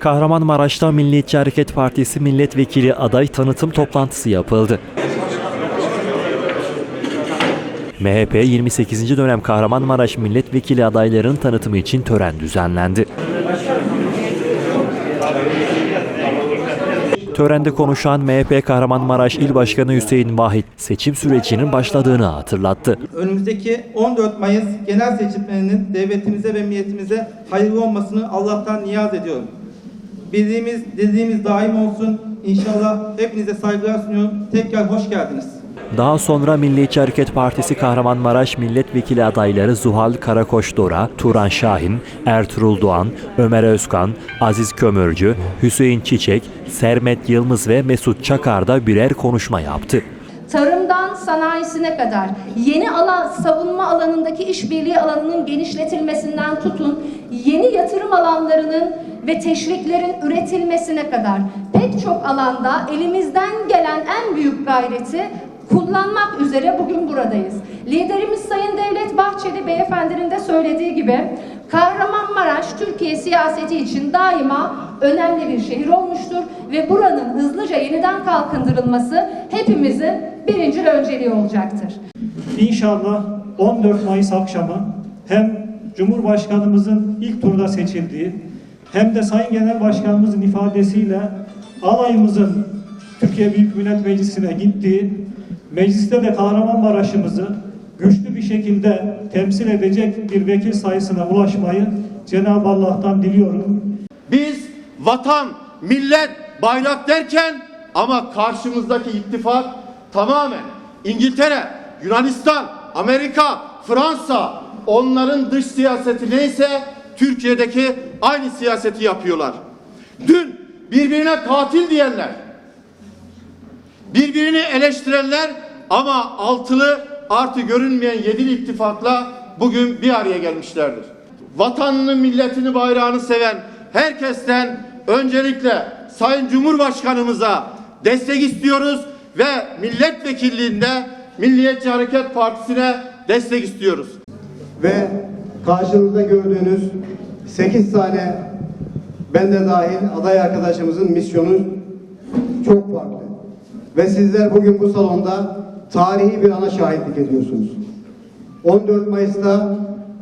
Kahramanmaraş'ta Milliyetçi Hareket Partisi milletvekili aday tanıtım toplantısı yapıldı. MHP 28. dönem Kahramanmaraş milletvekili adaylarının tanıtımı için tören düzenlendi. Törende konuşan MHP Kahramanmaraş İl Başkanı Hüseyin Vahit seçim sürecinin başladığını hatırlattı. Önümüzdeki 14 Mayıs genel seçimlerinin devletimize ve milletimize hayırlı olmasını Allah'tan niyaz ediyorum. Bildiğimiz, dediğimiz daim olsun. İnşallah hepinize saygılar sunuyorum. Tekrar hoş geldiniz. Daha sonra Milliyetçi Hareket Partisi Kahramanmaraş milletvekili adayları Zuhal Karakoç Dora, Turan Şahin, Ertuğrul Doğan, Ömer Özkan, Aziz Kömürcü, Hüseyin Çiçek, Sermet Yılmaz ve Mesut Çakar da birer konuşma yaptı. tarımdan sanayisine kadar yeni alan savunma alanındaki işbirliği alanının genişletilmesinden tutun yeni yatırım alanlarının ve teşviklerin üretilmesine kadar pek çok alanda elimizden gelen en büyük gayreti kullanmak üzere bugün buradayız. Liderimiz Sayın Devlet Bahçeli Beyefendinin de söylediği gibi Kahramanmaraş Türkiye siyaseti için daima önemli bir şehir olmuştur ve buranın hızlıca yeniden kalkındırılması hepimizin birinci önceliği olacaktır. İnşallah 14 Mayıs akşamı hem Cumhurbaşkanımızın ilk turda seçildiği hem de Sayın Genel Başkanımızın ifadesiyle alayımızın Türkiye Büyük Millet Meclisi'ne gittiği, mecliste de Kahramanmaraş'ımızı güçlü bir şekilde temsil edecek bir vekil sayısına ulaşmayı Cenab-ı Allah'tan diliyorum. Biz vatan, millet, bayrak derken ama karşımızdaki ittifak tamamen İngiltere, Yunanistan, Amerika, Fransa onların dış siyaseti neyse Türkiye'deki aynı siyaseti yapıyorlar. Dün birbirine katil diyenler, birbirini eleştirenler ama altılı artı görünmeyen yedili ittifakla bugün bir araya gelmişlerdir. Vatanını, milletini, bayrağını seven herkesten öncelikle Sayın Cumhurbaşkanımıza destek istiyoruz ve milletvekilliğinde Milliyetçi Hareket Partisi'ne destek istiyoruz. ve karşınızda gördüğünüz 8 tane ben de dahil aday arkadaşımızın misyonu çok farklı. Ve sizler bugün bu salonda tarihi bir ana şahitlik ediyorsunuz. 14 Mayıs'ta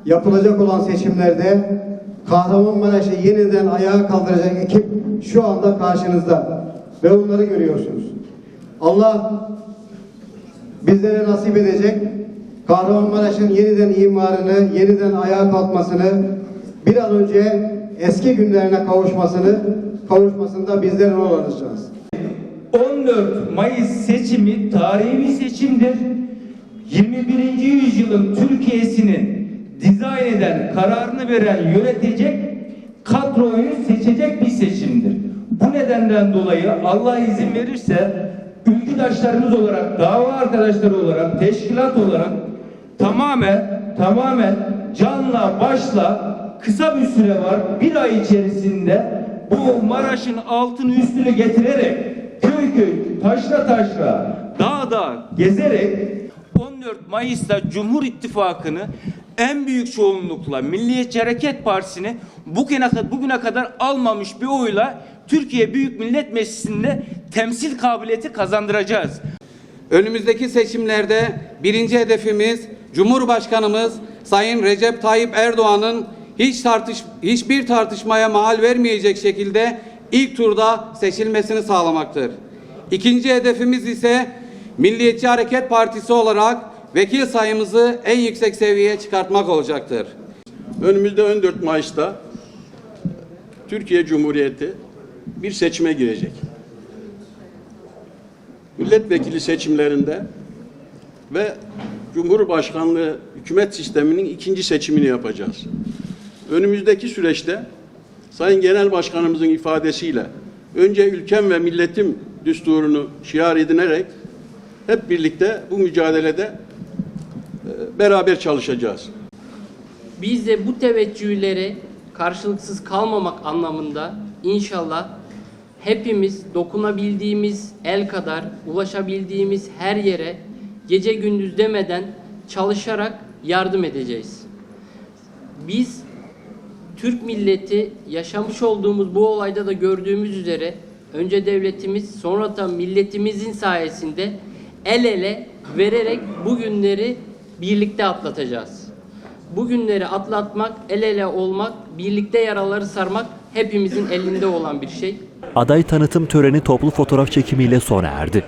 yapılacak olan seçimlerde Kahramanmaraş'ı yeniden ayağa kaldıracak ekip şu anda karşınızda ve onları görüyorsunuz. Allah bizlere nasip edecek. Kahramanmaraş'ın yeniden imarını, yeniden ayağa kalkmasını, bir an önce eski günlerine kavuşmasını, kavuşmasında bizler rol alacağız. 14 Mayıs seçimi tarihi bir seçimdir. 21. yüzyılın Türkiye'sini dizayn eden, kararını veren, yönetecek kadroyu seçecek bir seçimdir. Bu nedenden dolayı Allah izin verirse ülküdaşlarımız olarak, dava arkadaşları olarak, teşkilat olarak tamamen tamamen canla başla kısa bir süre var. Bir ay içerisinde bu Maraş'ın altını üstünü getirerek köy köy, taşla taşla, dağda gezerek 14 Mayıs'ta Cumhur İttifakı'nı en büyük çoğunlukla Milliyetçi Hareket Partisi'ni bugüne, bugüne kadar almamış bir oyla Türkiye Büyük Millet Meclisi'nde temsil kabiliyeti kazandıracağız. Önümüzdeki seçimlerde birinci hedefimiz Cumhurbaşkanımız Sayın Recep Tayyip Erdoğan'ın hiç tartış hiçbir tartışmaya mahal vermeyecek şekilde ilk turda seçilmesini sağlamaktır. İkinci hedefimiz ise Milliyetçi Hareket Partisi olarak vekil sayımızı en yüksek seviyeye çıkartmak olacaktır. Önümüzde 14 Mayıs'ta Türkiye Cumhuriyeti bir seçime girecek. Milletvekili seçimlerinde ve Cumhurbaşkanlığı hükümet sisteminin ikinci seçimini yapacağız. Önümüzdeki süreçte Sayın Genel Başkanımızın ifadesiyle önce ülkem ve milletim düsturunu şiar edinerek hep birlikte bu mücadelede e, beraber çalışacağız. Biz de bu teveccühleri karşılıksız kalmamak anlamında inşallah hepimiz dokunabildiğimiz el kadar ulaşabildiğimiz her yere gece gündüz demeden çalışarak yardım edeceğiz. Biz Türk milleti yaşamış olduğumuz bu olayda da gördüğümüz üzere önce devletimiz sonra da milletimizin sayesinde el ele vererek bu günleri birlikte atlatacağız. Bu günleri atlatmak, el ele olmak, birlikte yaraları sarmak hepimizin elinde olan bir şey. Aday tanıtım töreni toplu fotoğraf çekimiyle sona erdi.